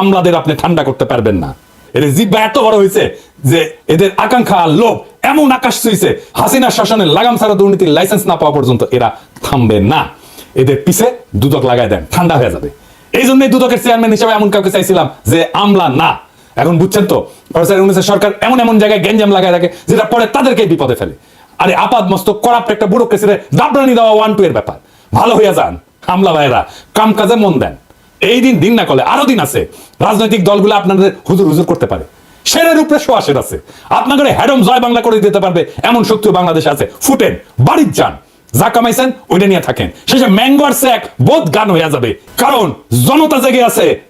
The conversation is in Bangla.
আমলাদের আপনি ঠান্ডা করতে পারবেন না। এদের জিব্বা এত বড় হয়েছে যে এদের আকাঙ্ক্ষা লোভ এমন আকাশ ছুঁইছে, হাসিনা শাসনের লাগাম ছাড়া দুর্নীতির লাইসেন্স না পাওয়া পর্যন্ত এরা থামবে না। এদের পিছে দুদক লাগাই দেন, ঠান্ডা হয়ে যাবে। এই জন্যই দুদকের চেয়ারম্যান হিসেবে এমন কাউকে চাইছিলাম যে আমলা না। এখন বুঝছেন তো সরকার এমন এমন জায়গায় গ্যাঞ্জাম লাগায় রাখে যেটা পরে তাদেরকে বিপদে ফেলে। আরে আপাত মস্ত করাপ্ট একটা ব্যুরোক্রেসিরে দাবরানি দেওয়া ওয়ান টু এর ব্যাপার। ভালো হইয়া যান, আমলা ভাইরা কাম কাজে মন দেন। এই দিন দিন না করলে আরও দিন আছে। রাজনৈতিক দলগুলো আপনাদের হুজুর হুজুর করতে পারে। সেরের উপরে সোয়াশের আছে। আপনাদের হ্যাডম জয় বাংলা করে দিতে পারবে, এমন শক্তি বাংলাদেশ আছে। ফুটেন, বাড়ির যান, যা কামাইছেন, ওইটা নিয়ে থাকেন। শেষে ম্যাঙ্গোর স্যাক বোধ গান হয়ে যাবে। কারণ জনতা জেগে আছে